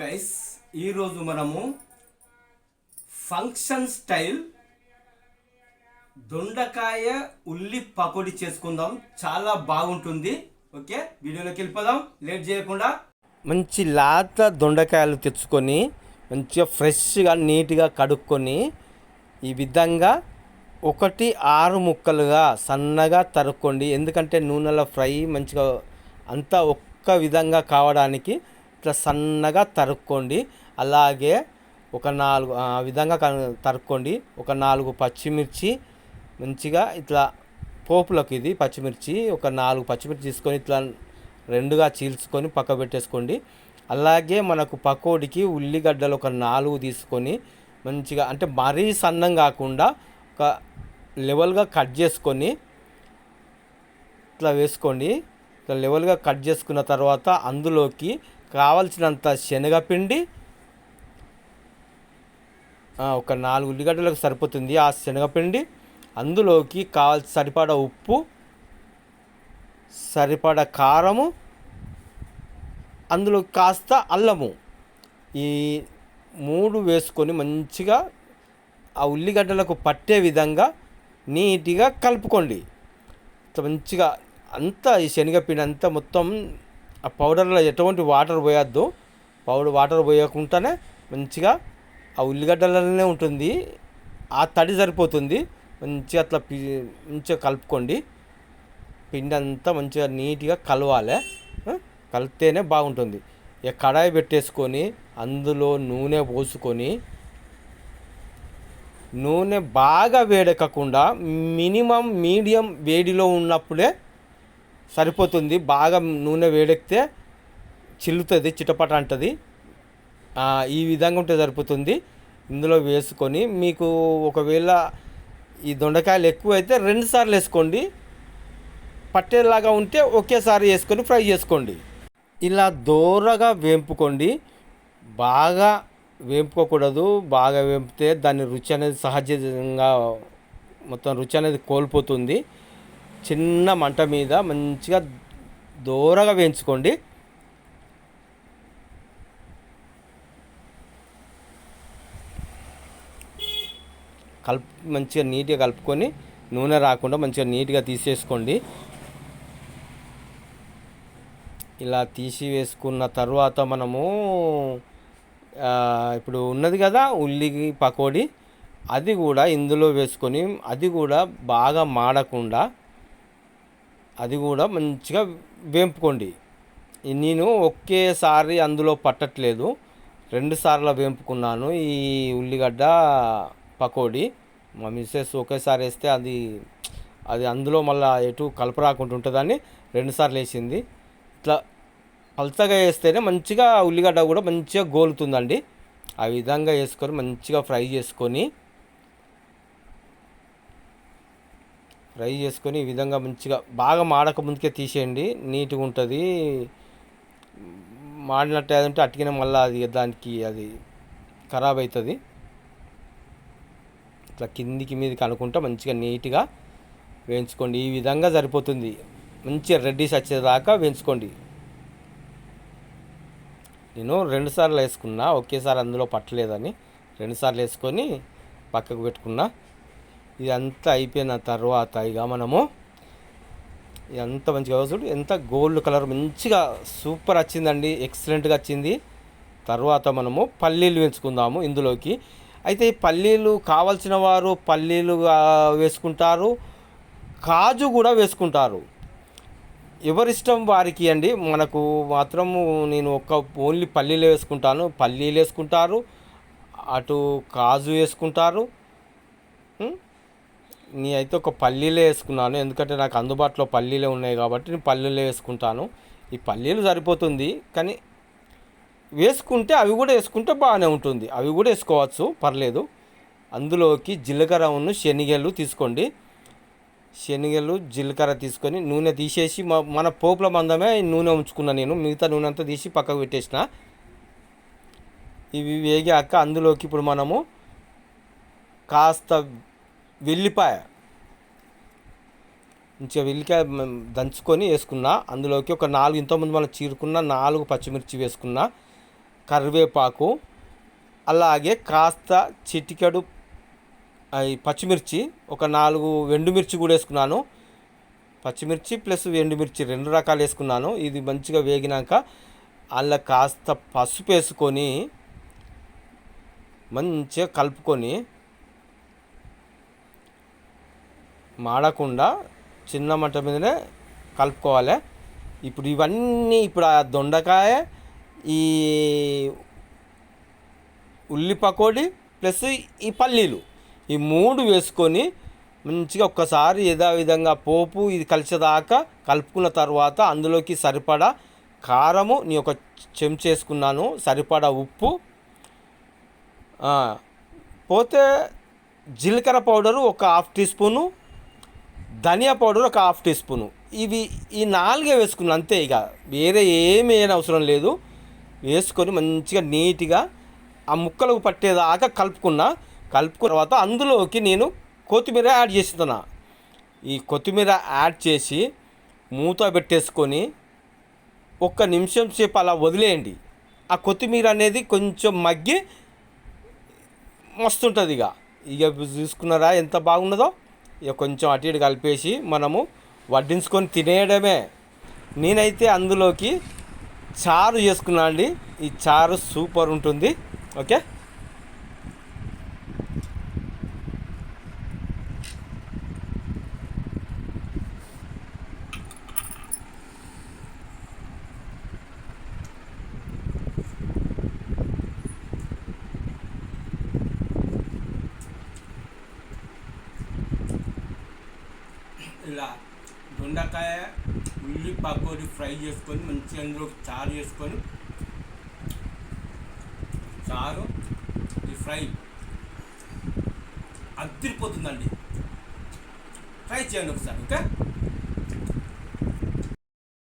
Guys ఈరోజు మనము function style దొండకాయ ఉల్లి పకోడీ చేసుకుందాం. చాలా బాగుంటుంది. ఓకే వీడియోలోకి వెళ్ళిపోదాం. లేట్ చేయకుండా. మంచి లాత దొండకాయలు తెచ్చుకొని మంచిగా ఫ్రెష్గా నీట్గా కడుక్కొని ఈ విధంగా ఒకటి ఆరు ముక్కలుగా సన్నగా తరుక్కోండి. ఎందుకంటే నూనెలో ఫ్రై మంచిగా అంతా ఒక్క విధంగా కావడానికి ఇట్లా సన్నగా తరుక్కోండి. అలాగే ఒక నాలుగు ఆ విధంగా తరుక్కోండి. ఒక నాలుగు పచ్చిమిర్చి మంచిగా ఇట్లా పోపులకు ఇది పచ్చిమిర్చి ఒక నాలుగు పచ్చిమిర్చి తీసుకొని ఇట్లా రెండుగా చీల్చుకొని పక్క పెట్టేసుకోండి. అలాగే మనకు పకోడికి ఉల్లిగడ్డలు ఒక నాలుగు తీసుకొని మంచిగా అంటే మరీ సన్నం కాకుండా ఒక లెవెల్గా కట్ చేసుకొని ఇట్లా వేసుకోండి. ఇట్లా లెవెల్గా కట్ చేసుకున్న తర్వాత అందులోకి కావలసినంత శనగపిండి ఒక నాలుగు ఉల్లిగడ్డలకు సరిపోతుంది ఆ శనగపిండి. అందులోకి కావాల్సి సరిపడా ఉప్పు సరిపడ కారము అందులో కాస్త అల్లము. ఈ మూడు వేసుకొని మంచిగా ఆ ఉల్లిగడ్డలకు పట్టే విధంగా నీట్గా కలుపుకోండి. మంచిగా అంతా ఈ శనగపిండి అంతా మొత్తం ఆ పౌడర్లో ఎటువంటి వాటర్ పోయొద్దు. పౌడర్ వాటర్ పోయకుండానే మంచిగా ఆ ఉల్లిగడ్డలనే ఉంటుంది. ఆ తడి సరిపోతుంది. మంచిగా అట్లా పి మంచిగా కలుపుకోండి. పిండి అంతా మంచిగా నీట్గా కలవాలి. కలిపితేనే బాగుంటుంది. ఇక కడాయి పెట్టేసుకొని అందులో నూనె పోసుకొని నూనె బాగా వేడెక్కకుండా మినిమం మీడియం వేడిలో ఉన్నప్పుడే సరిపోతుంది. బాగా నూనె వేడెక్కితే చిల్లుతుంది చిటపట అంటుంది. ఈ విధంగా ఉంటే సరిపోతుంది. ఇందులో వేసుకొని మీకు ఒకవేళ ఈ దొండకాయలు ఎక్కువ అయితే రెండు సార్లు వేసుకోండి. పట్టేలాగా ఉంటే ఒకేసారి వేసుకొని ఫ్రై చేసుకోండి. ఇలా దూరగా వేంపుకోండి. బాగా వేంపుకోకూడదు. బాగా వేంపితే దాని రుచి అనేది సహజంగా మొత్తం రుచి అనేది కోల్పోతుంది. చిన్న మంట మీద మంచిగా దూరగా వేయించుకోండి. కలుపు మంచిగా నీట్గా కలుపుకొని నూనె రాకుండా మంచిగా నీట్గా తీసేసుకోండి. ఇలా తీసి వేసుకున్న తర్వాత మనము ఇప్పుడు ఉన్నది కదా ఉల్లి పకోడీ అది కూడా ఇందులో వేసుకొని అది కూడా బాగా మాడకుండా అది కూడా మంచిగా వేంపుకోండి. నేను ఒకేసారి అందులో పట్టట్లేదు. రెండు సార్లు వేంపుకున్నాను. ఈ ఉల్లిగడ్డ పకోడీ మా మిస్సెస్ ఒకేసారి వేస్తే అది అది అందులో మళ్ళీ ఎటు కలప రాకుండా ఉంటుందని రెండుసార్లు వేసింది. ఇట్లా పల్చగా వేస్తేనే మంచిగా ఉల్లిగడ్డ కూడా మంచిగా గోలుతుందండి. ఆ విధంగా వేసుకొని మంచిగా ఫ్రై చేసుకొని ఫ్రై చేసుకొని ఈ విధంగా మంచిగా బాగా మాడక ముందుకే తీసేయండి. నీట్గా ఉంటుంది. మాడినట్టు ఏదంటే అట్టికిన మళ్ళీ అది దానికి అది ఖరాబ్ అవుతుంది ఇట్లా కిందికి మీదకి అనుకుంటా మంచిగా నీట్గా వేయించుకోండి. ఈ విధంగా సరిపోతుంది. మంచిగా రెడ్డిస్ వచ్చేదాకా వేయించుకోండి. నేను రెండుసార్లు వేసుకున్నా. ఒకేసారి అందులో పట్టలేదని రెండుసార్లు వేసుకొని పక్కకు పెట్టుకున్నా. ఇదంతా అయిపోయిన తర్వాత ఇక మనము ఎంత మంచిగా చూడు ఎంత గోల్డ్ కలర్ మంచిగా సూపర్ వచ్చిందండి ఎక్సలెంట్గా వచ్చింది. తర్వాత మనము పల్లీలు వేసుకుందాము ఇందులోకి. అయితే పల్లీలు కావలసిన వారు పల్లీలు వేసుకుంటారు కాజు కూడా వేసుకుంటారు. ఎవరిష్టం వారికి అండి మనకు మాత్రం నేను ఒక్క ఓన్లీ పల్లీలు వేసుకుంటాను. పల్లీలు వేసుకుంటారు అటు కాజు వేసుకుంటారు నీ అయితే ఒక పల్లీలే వేసుకున్నాను. ఎందుకంటే నాకు అందుబాటులో పల్లీలే ఉన్నాయి కాబట్టి నేను పల్లీలే వేసుకుంటాను. ఈ పల్లీలు సరిపోతుంది. కానీ వేసుకుంటే అవి కూడా వేసుకుంటే బాగానే ఉంటుంది. అవి కూడా వేసుకోవచ్చు. పర్లేదు. అందులోకి జీలకర్రను శనగలు తీసుకోండి. శనగలు జీలకర్ర తీసుకొని నూనె తీసేసి మన పోపుల మందమే నూనె ఉంచుకున్నా నేను. మిగతా నూనె అంతా తీసి పక్కకు పెట్టేసిన. ఇవి వేగాక అందులోకి ఇప్పుడు మనము కాస్త వెల్లిపాయ. మంచిగా వెల్లికాయ దంచుకొని వేసుకున్నా. అందులోకి ఒక నాలుగు ఇంతకుముందు మనం చీరుకున్న నాలుగు పచ్చిమిర్చి వేసుకున్న. కరివేపాకు అలాగే కాస్త చిటికెడు పచ్చిమిర్చి ఒక నాలుగు ఎండుమిర్చి కూడా వేసుకున్నాను. పచ్చిమిర్చి ప్లస్ ఎండుమిర్చి రెండు రకాలు వేసుకున్నాను. ఇది మంచిగా వేగినాక అలా కాస్త పసుపు వేసుకొని మంచిగా కలుపుకొని మాడకుండా చిన్న మంట మీదనే కలుపుకోవాలి. ఇప్పుడు ఇవన్నీ ఇప్పుడు ఆ దొండకాయ ఈ ఉల్లి పకోడీ ప్లస్ ఈ పల్లీలు ఈ మూడు వేసుకొని మంచిగా ఒక్కసారి యథావిధంగా పోపు ఇది కలిసేదాకా కలుపుకున్న తర్వాత అందులోకి సరిపడా కారము నీ ఒక చెంచా వేసుకున్నాను సరిపడా ఉప్పు పోతే జీలకర్ర పౌడరు ఒక హాఫ్ టీ స్పూను ధనియా పౌడర్ ఒక హాఫ్ టీ స్పూను. ఇవి ఈ నాలుగే వేసుకున్నాను అంతే ఇక. వేరే ఏమి అవసరం లేదు. వేసుకొని మంచిగా నీట్గా ఆ ముక్కలకు పట్టేదాకా కలుపుకున్నా. కలుపుకున్న తర్వాత అందులోకి నేను కొత్తిమీర యాడ్ చేస్తున్నా. ఈ కొత్తిమీర యాడ్ చేసి మూత పెట్టేసుకొని ఒక్క నిమిషం సేపు అలా వదిలేయండి. ఆ కొత్తిమీర అనేది కొంచెం మగ్గి మస్తుంటుంది ఇక. ఇక చూసుకున్నారా ఎంత బాగున్నదో? కొంచెం అటు ఇటు కలిపేసి మనము వడ్డించుకొని తినేయడమే. నేనైతే అందులోకి చారు చేసుకున్నా అండి. ఈ చారు సూపర్ ఉంటుంది. ఓకే ఇలా దొండకాయ ఉల్లి పకోడి ఫ్రై చేసుకొని మంచిగా అందులో చారు చేసుకొని చారు ఈ ఫ్రై అద్దరిపోతుందండి ట్రై చేయండి ఒకసారి ఓకే?